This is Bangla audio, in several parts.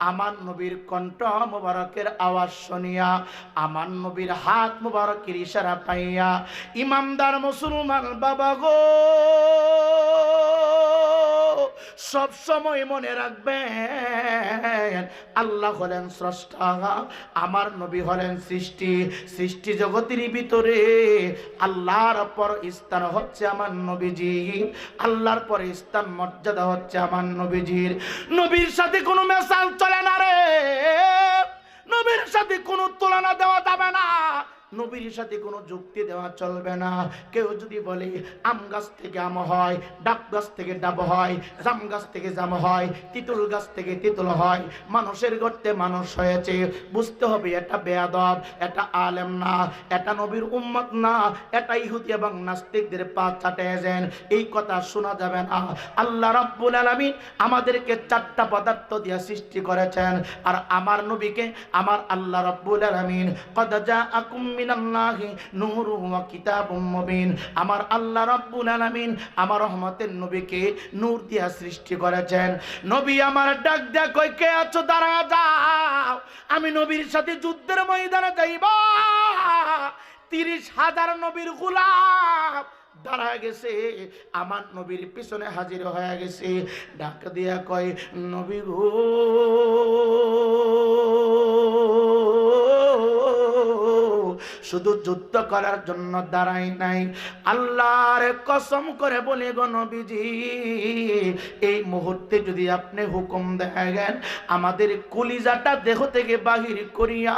আমার নবীর কণ্ঠ মুবারকের আওয়াজ শুনিয়া আমার নবীর হাত মুবারকের ইশারা পাইয়া, ইমামদার মুসলমান বাবা গো! সব সময় মনে রাখবেন। আল্লাহ হলেন স্রষ্টা, আমার নবী হলেন সৃষ্টি। সৃষ্টি জগতের ভিতরে আল্লাহর পর স্থান হচ্ছে আমার নবীজি, আল্লাহর পরে স্থান মর্যাদা হচ্ছে আমার নবীজির নবীর সাথে কোনো মেসাল চলে না রে। নবীর সাথে কোনো তুলনা দেওয়া যাবে না। নবীর সাথে কোনো যুক্তি দেওয়া চলবে না। কেউ যদি বলে, আম গাছ থেকে আম হয়, ডাব গাছ থেকে ডাব হয়, জাম গাছ থেকে জাম হয়, তিতুল গাছ থেকে তিতুল হয়, মানুষের গর্তে মানুষ হয়েছে। বুঝতে হবে, এটা বেয়াদব, এটা আলেম না, এটা নবীর উম্মত না, এটা ইহুদি এবং নাস্তিকদের পা চাটে যেন এই কথা শোনা যাবে না। আল্লাহ রাব্বুল আলামিন আমাদেরকে চারটা পদার্থ দিয়ে সৃষ্টি করেছেন। আর আমার নবীকে, আমার আল্লাহ রাব্বুল আলামিন, কদ জাআকুম মিনাল্লাহি নূরুন ওয়া কিতাবুম মুবিন। আমার আল্লাহ রাব্বুল আলামিন আমার রহমতের নবীকে নূর দিয়া সৃষ্টি করেছেন। নবী আমার ডাক দেয়া কই কে আছো? দাঁড়া, যাও। আমি নবীর সাথে যুদ্ধের ময়দানে যাইবা। তিরিশ হাজার নবীর গোলাম দাঁড়া গেছে। আমার নবীর পিছনে হাজির হয়ে গেছে। ডাক দিয়া কয়, নবী গো শুধু যুদ্ধ করার জন্য দাঁড়াই নাই। আল্লাহর কসম করে বলে গো নবীজি, এই মুহূর্তে যদি আপনি হুকুম দেখেন আমাদের কলিজাটা দেহ থেকে বাহির করিয়া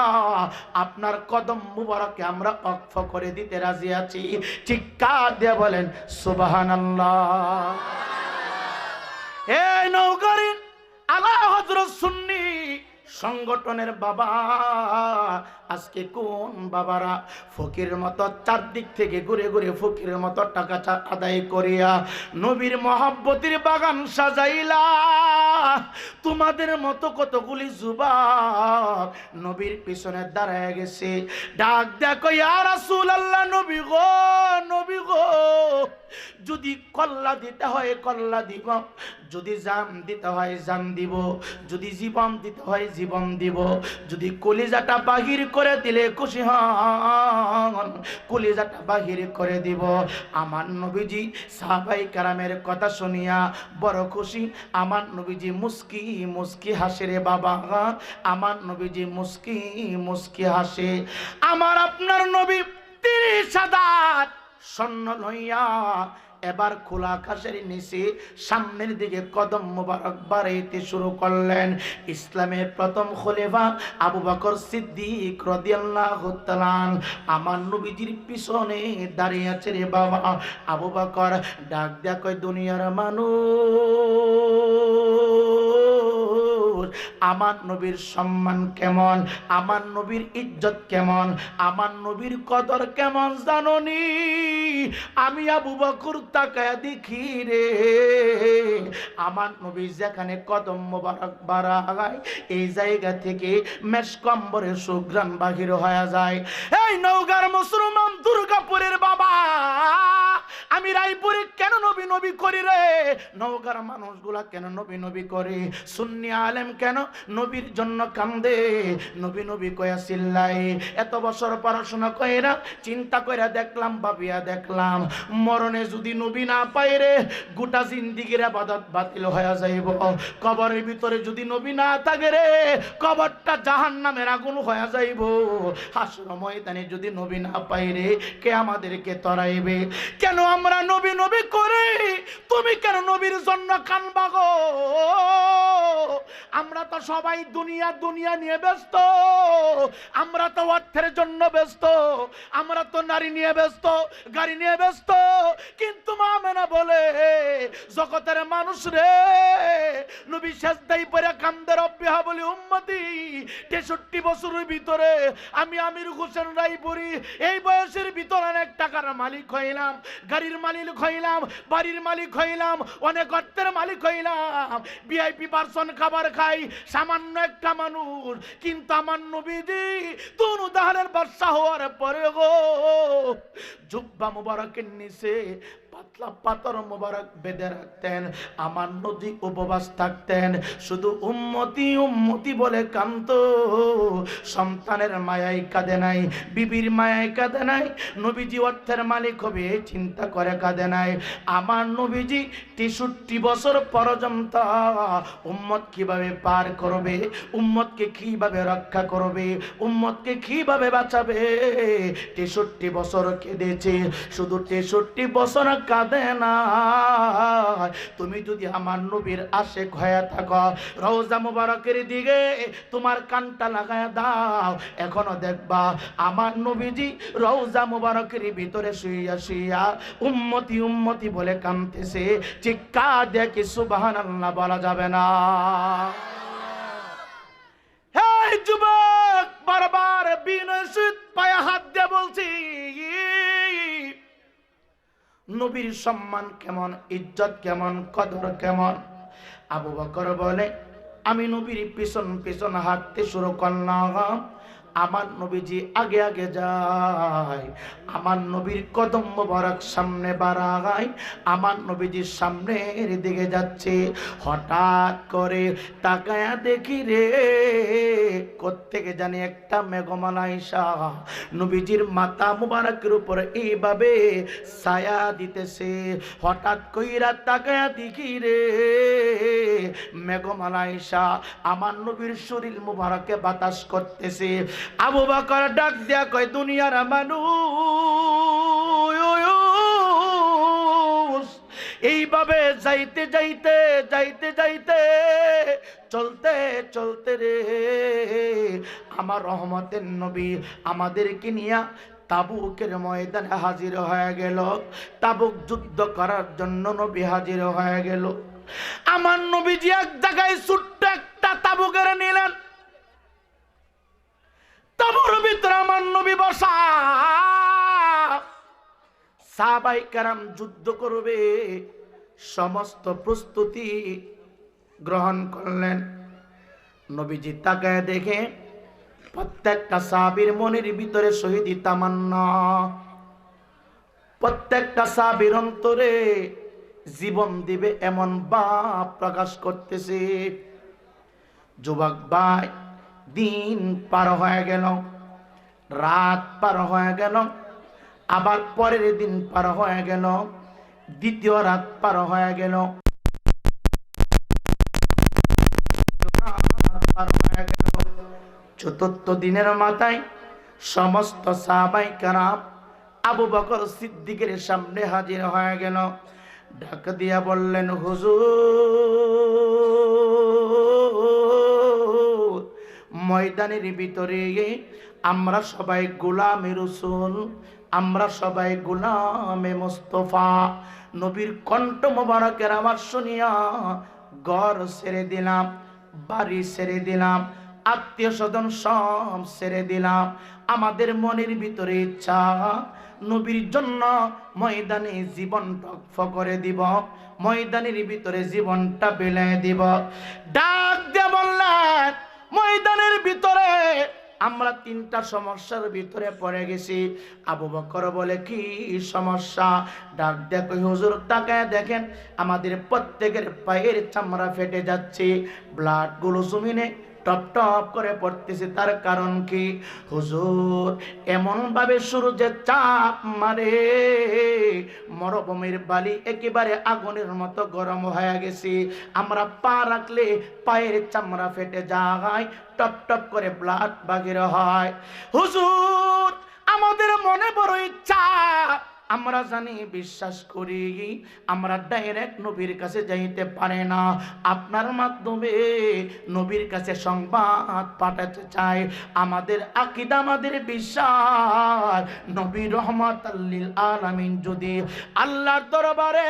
আপনার কদম মুবারকে আমরা অক্ষ করে দিতে রাজি আছি। চিৎকার দিয়ে বলেন? সুবাহান আল্লাহ এই নৌকারি আলা হজরত সুন্নি সংগঠনের বাবা। আজকে কোন বাবারা ফকিরের মতো চারদিক থেকে ঘুরে ঘুরে ফকিরের মতো টাকা আদায় করিয়া নবীর মহাব্বতির বাগান সাজাইলা। তোমাদের মতো কতগুলি যুবক নবীর পিছনে দাঁড়ায় গেছে। ডাক দেখো, ইয়া রাসূলুল্লাহ, নবী গো নবী গো। যদি কল্লা দিতে হয়, কল্লা দিব। যদি জান দিতে হয় জান দিব। যদি জীবন দিতে হয়, জীবন দিব। যদি কলিজাটা বাহির করে দিলে খুশি হন, কলিজাটা বাহির করে দিব। আমার নবীজি সাহাবাই কারামের কথা শুনিয়া বড় খুশি। আমার নবীজি মুস্কি মুস্কি হাসে রে বাবা। আমার নবীজি মুস্কি মুস্কি হাসে। আমার আপনার নবী তিরিশ হাজার স্বর্ণ লইয়া এবার খোলা আকাশের নিচে সামনের দিকে কদম মোবারক বাড়াইতে শুরু করলেন। ইসলামের প্রথম খলিফা আবু বকর সিদ্দিক রাদিয়াল্লাহু আমার নবীজির পিছনে দাঁড়িয়ে আছে রে বাবা। আবু বকর ডাক দেয়া কয়, দুনিয়ার মানুষ আমার নবীর সম্মান কেমন? আমার নবীর ইজ্জত কেমন? আমার নবীর কদর কেমন জাননি? আমি আবু বকর তাকায় দেখি রে। আমার নবী যেখানে কদম মোবারক বাড়ায়, এই জায়গা থেকে মেশকম্বরের সুগ্রাণ বাহির হয়ে যায়। এই নৌকার মুসলমান দুর্গাপুরের বাবা আমি রায়পুরে কেন নবী নবী করি রে? নৌকার মানুষগুলা কেন নবী নবী করে? সুন্নি আলেম কেন নবীর জন্য কান্দে? নবী নবী কয়া চিল্লাই এত বছর পড়াশোনা কইরা চিন্তা কইরা দেখলাম, ভাবিয়া দেখলাম, মরণে যদি নবী না পাই রে, গোটা জিন্দিগির আবাদত বাতিল হয়ে যাইব। কবরের ভিতরে যদি নবী না থাকে রে, কবরটা জাহান নামের আগুন হয়ে যাইব। হাসর ময়দানে যদি নবী না পাই রে, কে আমাদেরকে তরাইবে? কেন আমরা নবী নবী করি, তুমি কেন নবীর জন্য কানবা গো? আমরা তো সবাই দুনিয়া দুনিয়া নিয়ে ব্যস্ত, আমরা তো অর্থের জন্য ব্যস্ত, আমরা তো নারী নিয়ে ব্যস্ত, গাড়ি নিয়ে ব্যস্ত। কিন্তু মামেনা বলে, জগতের মানুষ রে, নবী শেষ দায়ী পরে কান্দের অব্যাহা বলি উম্মতি, তেষট্টি বছরের ভিতরে আমি আমির হোসেন রায়পুরি, এই বয়সের ভিতরে অনেক টাকার মালিক হইলাম, গাড়ির মালিক হইলাম, বাড়ির মালিক হইলাম, অনেক অর্থের মালিক হইলাম। ভিআইপি পার্সন খাবার খাই, সামান্য একটা মানুষ, কিন্তু আমার নবীজি তুন উদাহরণের বর্ষা হওয়ার পরে গো জুব্বা মুবারকের নিচে পাতলা পাতর মোবারক বেঁধে রাখতেন, আমার নদী উপবাস থাকতেন, শুধু উম্মতি উম্মতি বলে কান্ত। সন্তানের মায়াই কাঁদে নাই, বিবির মায়াই কাঁদে নাই, নবীজি অর্থের মালিক হবে, চিন্তা করে কাঁদে নাই। আমার নবীজি তেষট্টি বছর পর্যন্ত উম্মত কীভাবে পার করবে, উম্মতকে কীভাবে রক্ষা করবে, উম্মতকে কীভাবে বাঁচাবে? তেষট্টি বছর কেঁদেছে, শুধু তেষট্টি বছর কাঁদে না। তুমি যদি আমার নবীর আশেক হয়ে থাকো, রওজা মুবারকের দিকে তোমার কানটা লাগায় দাও। এখনও দেখবা আমার নবীজি রওজা মুবারকের ভিতরে শুইয়া শুইয়া উম্মতি উম্মতি বলে কামতেছে চিক্কা দেখি সুবাহান আল্লাহ বলা যাবে না। যুবক, বারবার বিনয় সহিত পায়ে হাত দিয়ে বলছি নবীর সম্মান কেমন, ইজ্জত কেমন, কদর কেমন? আবু বকর বলে, আমি নবীর পিছন পিছন হাঁটতে শুরু করলাম। আমার নবীজি আগে আগে যায়। আমার নবীর কদম মোবারক সামনে বাড়ায়। আমার নবীজির সামনের দিকে যাচ্ছে। হঠাৎ করে তাকায়া দেখি রে, কোত্থেকে জানি একটা মেঘমালা ঈশা নবীজির মাথা মুবারকের উপর এইভাবে ছায়া দিতেছে। হঠাৎ কইরা তাকায়া দেখি রে, মেঘমালা ঈশা আমার নবীর শরীর মুবারকে বাতাস করতেছে। আবু বকর ডাক দিয়া কয়, দুনিয়ার মানুষ, এইভাবে যাইতে যাইতে যাইতে যাইতে, চলতে চলতে রে, আমার রহমতের নবী আমাদেরকে নিয়া তাবুকের ময়দানে হাজির হয়ে গেল। তাবুক যুদ্ধ করার জন্য নবী হাজির হয়ে গেল। আমার নবীজি এক জায়গায় ছোট্ট একটা তাবুকের নিলেন তাবুর ভিতরে আমার নবী বসা সাহাবাই কারাম যুদ্ধ করবে, সমস্ত প্রস্তুতি গ্রহণ করলেন। নবীজি তাকায় দেখে প্রত্যেকটা সাহাবীর মনের ভিতরে শহীদি তামান্না। প্রত্যেকটা সাহাবীর অন্তরে জীবন দিবে এমন বাপ প্রকাশ করতেছে। যুবক ভাই, দিন পার হয়ে গেল। রাত পার হয়ে গেল, আবার পরের দিন পার হয়ে গেল, দ্বিতীয় রাত পার হয়ে গেল। চতুর্থ দিনের মাথায় সমস্ত সাহাবাই কারাম আবু বকর সিদ্দিকের সামনে হাজির হয়ে গেল ডাক দিয়া বললেন, হুজুর, ময়দানের ভিতরে আমরা সবাই গোলামে রসুল, আমরা সবাই গোলামে মোস্তফা। নবীর কণ্ঠ মোবারকের আমার শুনিয়া ঘর ছেড়ে দিলাম, বাড়ি ছেড়ে দিলাম, আত্মীয় স্বজন সব ছেড়ে দিলাম। আমাদের মনের ভিতরে ইচ্ছা, নবীর জন্য ময়দানে জীবন টকফ করে দিব, ময়দানের ভিতরে জীবনটা বেলায় দিব। ডাক দিয়ে বললেন, ময়দানের ভিতরে আমরা তিনটা সমস্যার ভিতরে পড়ে গেছি। আবু বকর বলে, কি সমস্যা? ডাক দেখো হুজুর তাকে দেখেন, আমাদের প্রত্যেকের পায়ের চামড়া ফেটে যাচ্ছে ব্লাডগুলো জমিনে টপ টপ করে পড়তেছে, তার কারণ কি? হুজুর এমন ভাবে সূর্যের চাপ মারে, মরুভূমির বালি একেবারে আগুনের মতো গরম হয়ে গেছে। আমরা পা রাখলে পায়ের চামড়া ফেটে যায়, টপ টপ করে ব্লাড বাগির হয়। হুজুর, আমাদের মনে বড় ইচ্ছা আমরা জানি, বিশ্বাস করি, আমরা ডাইরেক্ট নবীর কাছে যাইতে পারে না। আপনার মাধ্যমে নবীর কাছে সংবাদ পাঠাতে চাই। আমাদের আকিদা, আমাদের বিশ্বাস, নবী রহমত আলামিন যদি আল্লাহর দরবারে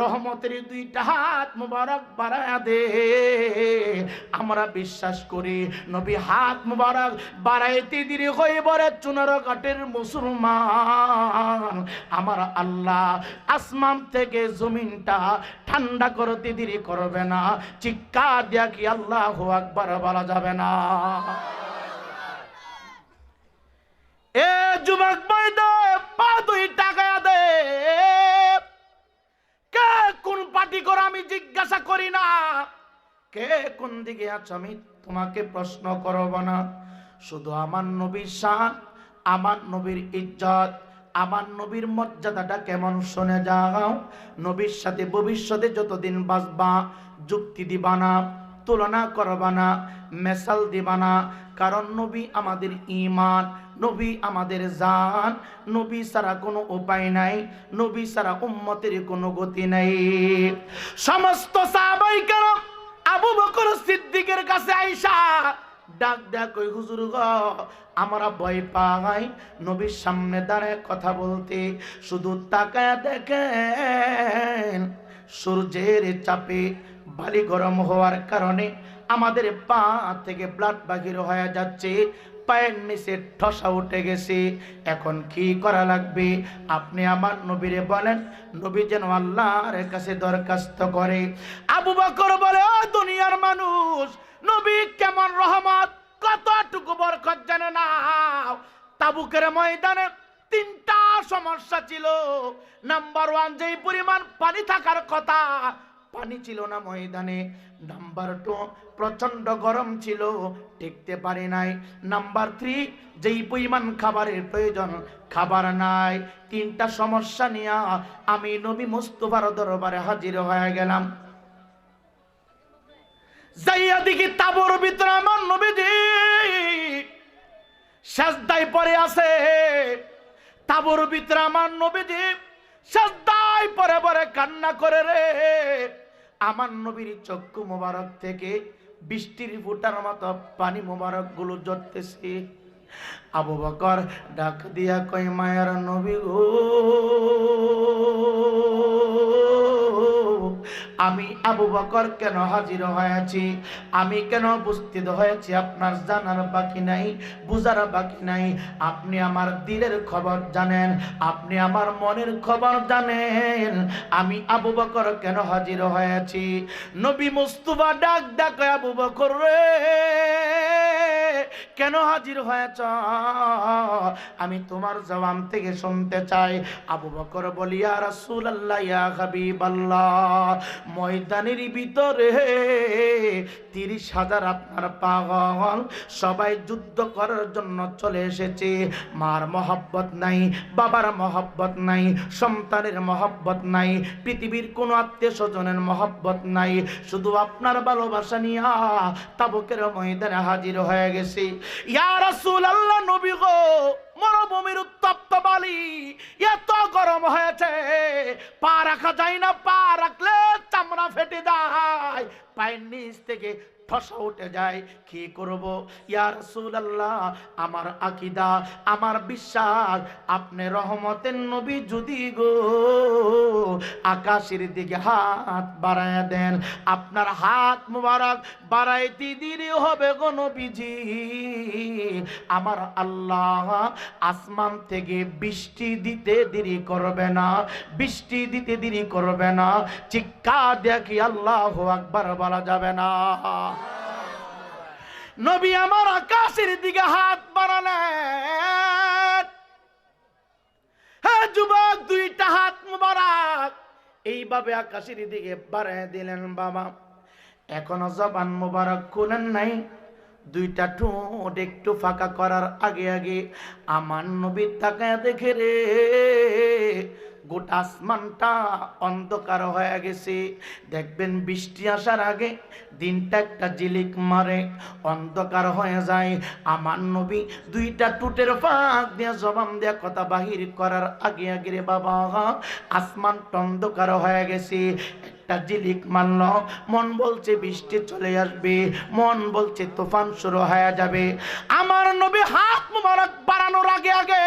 রহমতের দুইটা হাত মুবারক বাড়ায় দে, আমরা বিশ্বাস করি নবী হাত মুবারক বাড়াইতে দিরি হয়ে বরে চুনার কাটের মুসলমান। আমার আল্লাহ আসমান থেকে জমিনটা ঠান্ডা করতে দেরি করবে না। চিৎকার দিয়া কি আল্লাহ আকবার বলা যাবে না। এ যুবক বৈদ পা দুই টাকা দে। আমি জিজ্ঞাসা করি না। কে কোন দিকে আছো আমি তোমাকে প্রশ্ন করব না। শুধু আমার নবীর শান, আমার নবীর ইজ্জত আমার নবীর মর্যাদাটা কেমন শুনে যাও। নবীর সাথে ভবিষ্যতে যতদিন বাঁচবা, যুক্তি দিবা না, তুলনা করবা না, মেসাল দিবা না। কারণ নবী আমাদের ইমান নবী আমাদের জান, নবী ছাড়া কোনো উপায় নাই, নবী ছাড়া উম্মতের কোনো গতি নাই। সমস্ত সাহাবাই কেন আবু বকর সিদ্দিকের কাছে আইসা ডাক ডাক ওই হুজুর গ, আমরা ভয় পাই নবীর সামনে দাঁড়ায় কথা বলতে। শুধু তাকায় দেখেন, সূর্যের চাপে বালি গরম হওয়ার কারণে আমাদের পা থেকে ব্লাড বাহির হয়ে যাচ্ছে। পায়ের নিচে ঠসা উঠে গেছে। এখন কি করা লাগবে? আপনি আমার নবীরে বলেন, নবী যেন আল্লাহর কাছে দরখাস্ত করে। আবু বকর বলে দুনিয়ার মানুষ, নবী কেমন রহমত, কতটুকু বরকত জানে না তাবুকের ময়দানে তিনটা সমস্যা ছিল। নাম্বার ওয়ান যেই পরিমাণ পানি থাকার কথা, পানি ছিল না ময়দানে। নাম্বার টু প্রচণ্ড গরম ছিল, টিকতে পারে নাই। নাম্বার থ্রি যেই পরিমাণ খাবারের প্রয়োজন, খাবার নাই। তিনটা সমস্যা নিয়ে আমি নবী মুস্তফার দরবারে হাজির হয়ে গেলাম। পরে আছে। পরে পরে কান্না করে রে। আমার নবীর চক্ষু মোবারক থেকে বৃষ্টির ফুটার মতো পানি মোবারকগুলো জড়তেছে আবু বকর ডাক দিয়া কই মায়ার নবী গো। আমি আবু বকর কেন হাজির হয়েছি? আমি কেন উপস্থিত হয়েছি? আপনার জানার বাকি নাই, বুঝার বাকি নাই। আপনি আমার দিলের খবর জানেন, আপনি আমার মনের খবর জানেন। আমি আবু বকর কেন হাজির হয়েছি? নবী মুস্তুফা ডাক ডাক আবু বকর রে। কেন হাজির হয়েছ? আমি তোমার জবান থেকে শুনতে চাই। আবু বকর বলিয়া রাসূল আল্লাহ ময়দানের ভিতরে তিরিশ হাজার আপনার পাগল। সবাই যুদ্ধ করার জন্য চলে এসেছে। মার মহব্বত নাই, বাবার মহব্বত নাই, সন্তানের মহব্বত নাই, পৃথিবীর কোনো আত্মীয় স্বজনের মহব্বত নাই। শুধু আপনার ভালোবাসা নিয়া তাবুকের ময়দানে হাজির হয়ে গেছে। ইয়া রাসূলুল্লাহ মরুভূমির উত্তপ্ত বালি এত গরম হয়েছে, পা রাখা যায় না, পা রাখলে চামড়া ফেটে যায়। পায়ের নিচ থেকে ঠসা উঠে যায়, কি করব? ইয়া রাসূলুল্লাহ, আমার আকীদা, আমার বিশ্বাস, আপনি রহমতের নবী যদি গো, আকাশের দিকে হাত বাড়ায় দেন, আপনার হাত মুবারক বাড়াইতে দেরি হবে গো নবীজি। আমার আল্লাহ আসমান থেকে বৃষ্টি দিতে দেরি করবে না, বৃষ্টি দিতে দেরি করবে না চিক্কা দেখি আল্লাহ আকবার বলা যাবে না। নবী আমার আকাশের দিকে হাত বাড়ালেন। হ্যাঁ যুবক, দুইটা হাত মুবারক। এইভাবে আকাশের দিকে বাড়ায় দিলেন বাবা। এখনও জবান মুবারক খুলেন নাই। দুইটা ঠোঁট একটু ফাঁকা করার আগে আগে আমার নবীর তাকায় দেখে রে। গোটা আসমানটা অন্ধকার হয়ে গেছে। দেখবেন বৃষ্টি আসার আগে দিনটা একটা জিলিক মারে, অন্ধকার হয়ে যায়। আমার নবী দুইটা টুটের ফাঁক দিয়ে, জবান দেয়া কথা বাহির করার আগে আগে রে বাবা আসমান অন্ধকার হয়ে গেছে। একটা জিলিক মারল। মন বলছে বৃষ্টি চলে আসবে, মন বলছে তুফান শুরু হয়ে যাবে। আমার নবী হাত মুবারক বাড়ানোর আগে আগে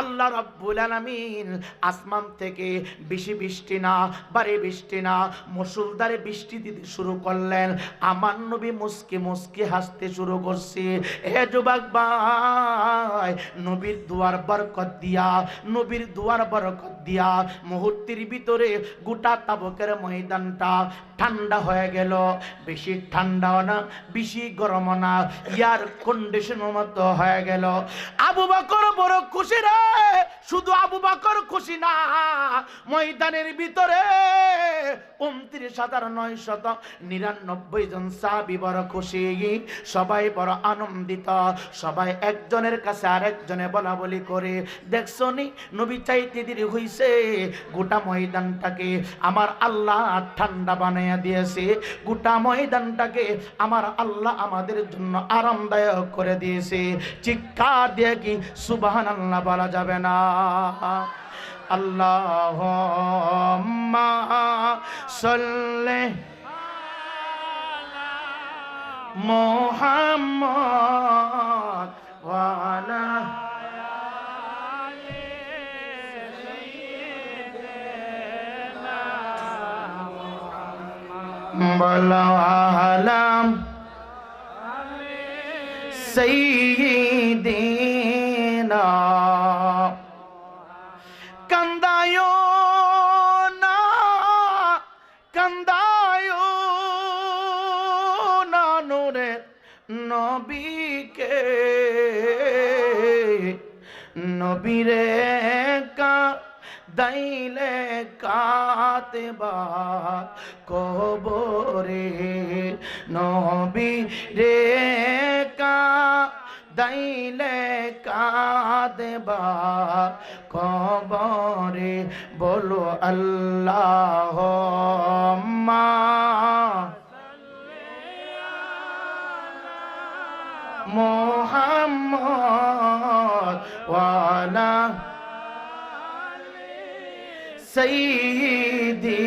আল্লাহ রাব্বুল আলামিন আসমান থেকে বেশি বৃষ্টি না বারে বৃষ্টি না, মুসুলধারে বৃষ্টি দিতে শুরু করলেন। আমার নবী মুসকি মুসকি হাসতে শুরু করছে হে যুবক ভাই, নবীর দুয়ার বরকত দিয়া, নবীর দুয়ার বরকত দিয়া, মুহূর্তের ভিতরে গোটা তাবকের ময়দানটা ঠান্ডা হয়ে গেল। বেশি ঠান্ডাও না, বেশি গরমও না। ইয়ার কন্ডিশনের মতো হয়ে গেল। আবু বকর বড় খুশি রে। শুধু আবু বকর খুশি না, ময়দানের ভিতরে উনত্রিশ হাজার নয় শত নিরানব্বই জন সাহাবি বড় খুশি, সবাই বড় আনন্দিত, সবাই একজনের কাছে আরেকজনে বলা বলি করে দেখছ নি নবী চাইতে দেরি হইছে, গোটা ময়দানটাকে আমার আল্লাহ ঠান্ডা বানাইয়া দিয়েছে, গোটা ময়দানটাকে আমার আল্লাহ আমাদের জন্য আরামদায়ক করে দিয়েছে, চিৎকার দিয়ে কি সুবাহান আল্লাহ বলা যাবে না। আল্লাহ সল্লে মোহাম্মদ ওয়ালা বলাম সৈদিনা নবীকে, নবীরে কা, দাইলে কাতবা, কবরে নবী রে কা, দাইলে কাদবা কবরে বলো আল্লাহ মা মোহাম্মদ ওয়ালা সৈদিনা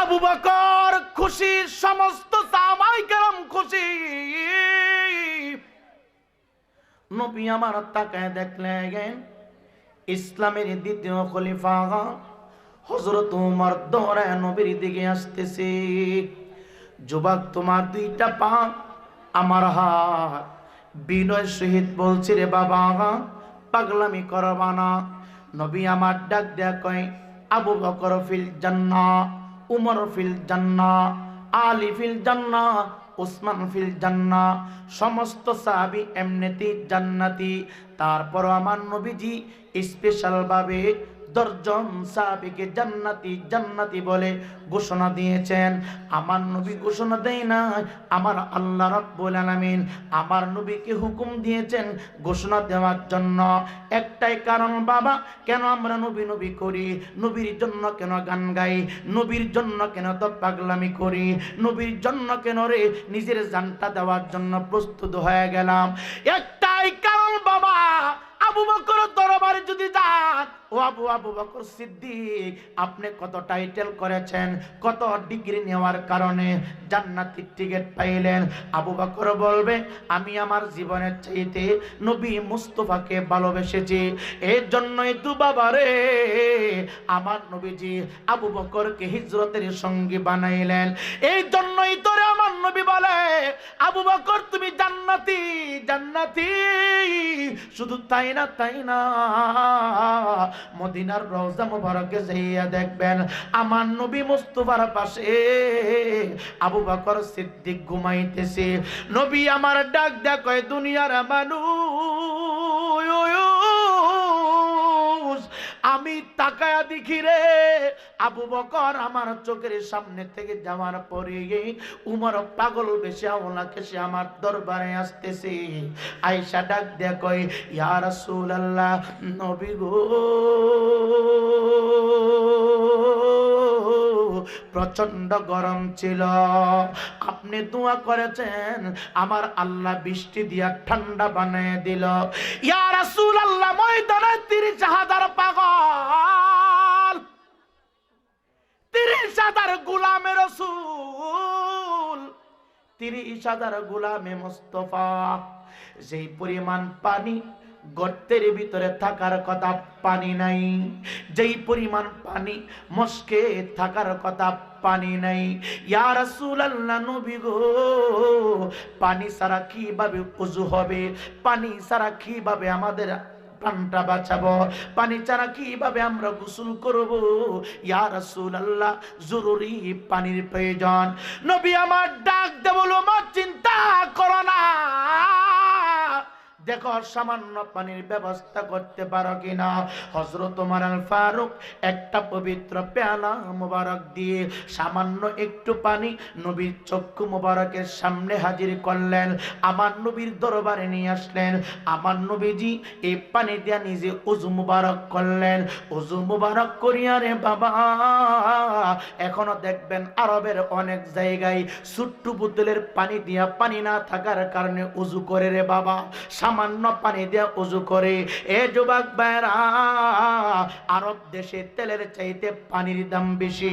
আবু বকর খুশি, সমস্ত সামাই কেরম খুশি। নবী আমার তাকায় দেখলেন, ইসলামের দ্বিতীয় খলিফা হজরত উমর দৌড়ায় নবীর দিকে আসতেছে। যুবক, তোমার দুইটা পা আমার হাত। বিনয় সহিত বলছি, রে বাবা, পাগলামি করবা না। নবী আমার ডাক দেয়া কয়, আবু বকর ফিল জান্না উমর ফিল জান্না আলী ফিল জান্না উসমান ফিল জান্না সমস্ত সাহাবি এমনিতে জান্নাতি। তারপর আমার নবীজি স্পেশাল ভাবে দশজন সাহাবিকে জান্নাতি জান্নাতি বলে ঘোষণা দিয়েছেন। আমার নবী ঘোষণা দেয় না আমার আল্লাহ রাব্বুল আলামিন আমার নবীকে হুকুম দিয়েছেন ঘোষণা দেওয়ার জন্য। একটাই কারণ, বাবা, কেন আমরা নবী নবী করি? নবীর জন্য কেন গান গাই? নবীর জন্য কেন তো পাগলামি করি? নবীর জন্য কেন রে নিজের জানটা দেওয়ার জন্য প্রস্তুত হয়ে গেলাম? একটাই কারণ, বাবা আবু বকর দরবারে যদি যান, ও আবু আবু বকর সিদ্দিক, আপনি কত টাইটেল করেছেন, কত ডিগ্রি নেওয়ার কারণে জান্নাতির টিকিট পাইলেন। আবু বকর বলবে, আমি আমার জীবনের চাইতে নবী মুস্তফাকে ভালোবেসেছি। এর জন্যই তো বাবারে, আমার নবীজি আবু বকরকে হিজরতের সঙ্গী বানাইলেন। এই জন্যই তোরে আমার নবী বলে, আবু বকর তুমি জান্নাতি জান্নাতি। শুধু তাই না তাই না মদিনার রওজা মুবারকে যাইয়া দেখবেন, আমার নবী মুস্তফার পাশে আবু বকর সিদ্দিক ঘুমাইতেছে। নবী আমার ডাক দেখ, দুনিয়ার মানুষ, আমি তাকায়া দেখি রে আবু বকর আমার চোখের সামনে থেকে যাওয়ার পরে উমর পাগল বেশি ওনাকে সে আমার দরবারে আসতেছে। আয়সা ডাক দেয়া কয়, ইয়া নবী গো প্রচণ্ড গরম ছিল। আপনি দোয়া করেছেন, আমার আল্লাহ বৃষ্টি দিয়া ঠান্ডা বানিয়ে দিল। ইয়া রাসূলুল্লাহ, ময়দানে তিরিশ হাজার পাগল হাজার গুলামের রসুল, তিরিশ হাজার গুলামে মোস্তফা। যেই পরিমাণ পানি গর্তের ভিতরে থাকার কথা পানি নাই, যেই পরিমাণ পানি মস্কে থাকার কথা পানি নাই। ইয়া রাসূলুল্লাহ নবী গো, পানি ছাড়া কীভাবে উজু হবে? পানি ছাড়া কীভাবে আমাদের প্রাণটা বাঁচাবো। পানি ছাড়া কীভাবে আমরা গোসল করব? ইয়া রাসূলুল্লাহ, জরুরি পানির প্রয়োজন। নবী আমার ডাক দেবল চিন্তা করো না। দেখো সামান্য পানির ব্যবস্থা করতে পারো কিনা। হজরত তোমার ফারুক একটা পবিত্র পেয়ালা মোবারক দিয়ে সামান্য একটু পানি নবীর চক্ষু মোবারকের সামনে হাজির করলেন। আমার নবীর দরবারে নিয়ে আসলেন। আমার নবীজি এই পানি দিয়া নিজে উজু মুবারক করলেন। উজু মুবারক করিয়া রে বাবা, এখনও দেখবেন আরবের অনেক জায়গায় ছোট্ট বোতলের পানি দিয়া পানি না থাকার কারণে উজু করে রে বাবা। সামান্য পানি দিয়ে উজু করে। এ যুবক ভাইরা আরব দেশে তেলের চাইতে পানির দাম বেশি।